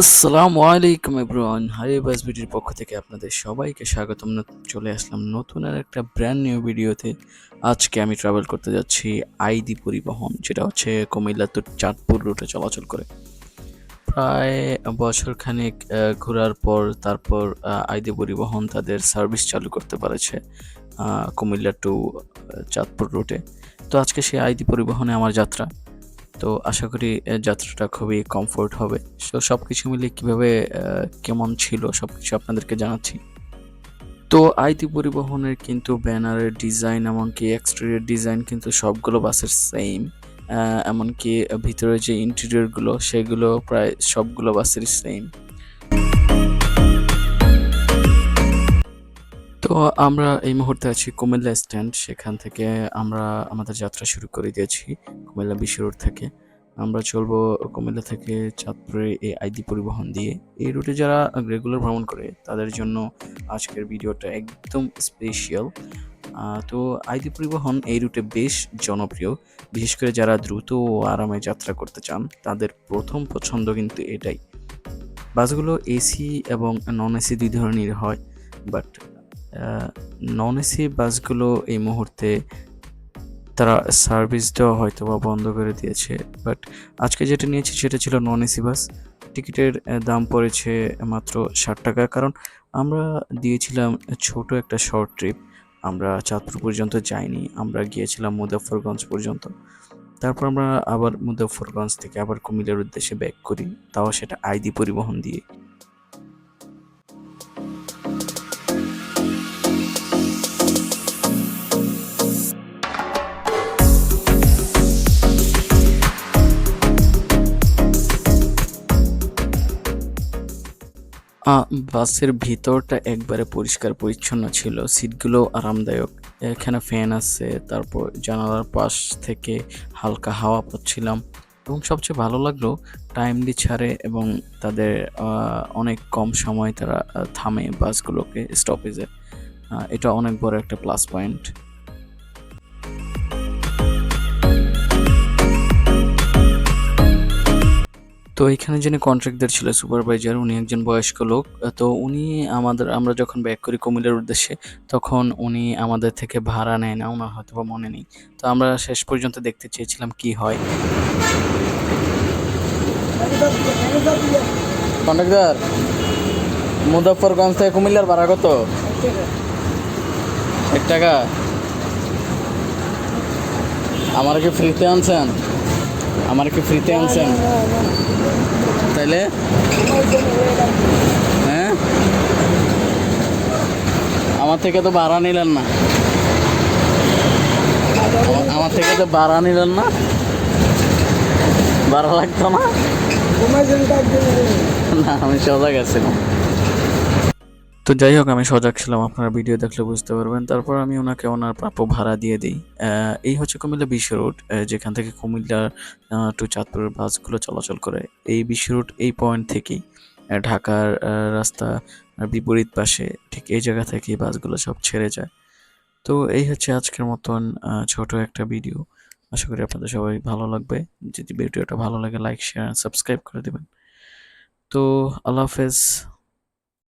আসসালামু আলাইকুম এভরিওয়ান হারিবাস ভিডিওর পক্ষ থেকে আপনাদের সবাইকে স্বাগতম। চলে আসলাম নতুন আর একটা ব্র্যান্ড নিউ ভিডিওতে আজকে আমি ট্রাভেল করতে যাচ্ছি আইদি পরিবহন, যেটা হচ্ছে কুমিল্লা তো চাঁদপুর রুটে চলাচল করে। প্রায় বছর খানেক ঘোরার পর তারপর আইদি পরিবহন তাদের সার্ভিস চালু করতে পারেছে কুমিল্লা টু চাঁদপুর রুটে তো আজকে সেই আইদি পরিবহনে আমার যাত্রা। তো আশা করি যাত্রাটা খুবই কমফোর্ট হবে। সো সব কিছু মিলে কীভাবে কেমন ছিল সব কিছু আপনাদেরকে জানাচ্ছি। তো আইটি পরিবহনের কিন্তু ব্যানারের ডিজাইন এমনকি এক্সটেরিয়ার ডিজাইন কিন্তু সবগুলো বাসের সেম এমনকি ভিতরে যে ইন্টেরিয়রগুলো সেগুলো প্রায় সবগুলো বাসের সেম তো আমরা এই মুহূর্তে আছি কুমিল্লা স্ট্যান্ড। সেখান থেকে আমরা আমাদের যাত্রা শুরু করে দিয়েছি কুমিল্লা বিশ্ব রোড থেকে। আমরা চলবো কুমিল্লা থেকে চাঁদপুরে এই আইডি পরিবহন দিয়ে। এই রুটে যারা রেগুলার ভ্রমণ করে, তাদের জন্য আজকের ভিডিওটা একদম স্পেশাল তো আইডি পরিবহন এই রুটে বেশ জনপ্রিয়। বিশেষ করে যারা দ্রুত ও আরামে যাত্রা করতে চান, তাদের প্রথম পছন্দ কিন্তু এটাই। বাসগুলো এসি এবং নন এসি দুই ধরনের হয় বাট নন এসি বাসগুলো এই মুহূর্তে তারা সার্ভিস দেওয়া হয়তো বা বন্ধ করে দিয়েছে। বাট আজকে যেটা নিয়েছি সেটা ছিল নন এসি বাস। টিকিটের দাম পড়েছে মাত্র ষাট টাকা। কারণ আমরা দিয়েছিলাম ছোট একটা শর্ট ট্রিপ আমরা চাঁদপুর পর্যন্ত যাইনি। আমরা গিয়েছিলাম মুজাফরগঞ্জ পর্যন্ত। তারপর আমরা আবার মুজাফরগঞ্জ থেকে আবার কুমিল্লার উদ্দেশ্যে ব্যাক করি। তাও সেটা আইডি পরিবহন দিয়ে। বাসের ভিতরটা একবারে পরিষ্কার পরিচ্ছন্ন ছিল। সিটগুলো আরামদায়ক। এখানে ফ্যান আছে, তারপর জানালার পাশ থেকে হালকা হাওয়া পাচ্ছিলাম। এবং সবচেয়ে ভালো লাগল টাইমলি ছাড়ে এবং তাদের অনেক কম সময় তারা থামে বাসগুলোকে স্টপেজে এটা অনেক বড় একটা প্লাস পয়েন্ট তো এখানে যিনি কন্ট্রাক্টর ছিল সুপারভাইজার উনি একজন বয়স্ক লোক। তো উনি আমাদের, আমরা যখন ব্যাক করি কুমিল্লার উদ্দেশ্যে, তখন উনি আমাদের থেকে ভাড়া নেয় না ওনার হয়তো বা মনে নেই। তো আমরা শেষ পর্যন্ত দেখতে চেয়েছিলাম কি হয়। কন্ট্রাক্টর মুজাফরগঞ্জ থেকে কুমিল্লার ভাড়া কত? এক টাকা। আমার কি ফ্রিতে আনছেন? আমার কি ফ্রিতে আনছেন। তাইলে? হ্যাঁ? আমার থেকে তো ভাড়া নিলেন না। আমার- থেকে তো ভাড়া নিলেন না? ভাড়া লাগতো না? না, আমি সজাগ আছিলাম তো যাই হোক, আমি সজাগ ছিলাম, আপনারা ভিডিও দেখলে বুঝতে পারবেন। তারপর আমি ওনাকে ওনার প্রাপ্য ভাড়া দিয়ে দিই। এই হচ্ছে কুমিল্লা বিশ্ব রোড যেখান থেকে কুমিল্লা টু চাঁদপুরের বাসগুলো চলাচল করে। এই বিশ্ব রোড এই পয়েন্ট থেকেই ঢাকার রাস্তা বিপরীত পাশে, ঠিক এই জায়গা থেকে বাসগুলো সব ছেড়ে যায়। তো এই হচ্ছে আজকের মতন ছোট একটা ভিডিও আশা করি আপনাদের সবাই ভালো লাগবে। যদি ভিডিওটা ভালো লাগে লাইক শেয়ার সাবস্ক্রাইব করে দেবেন। তো আল্লাহ হাফেজ।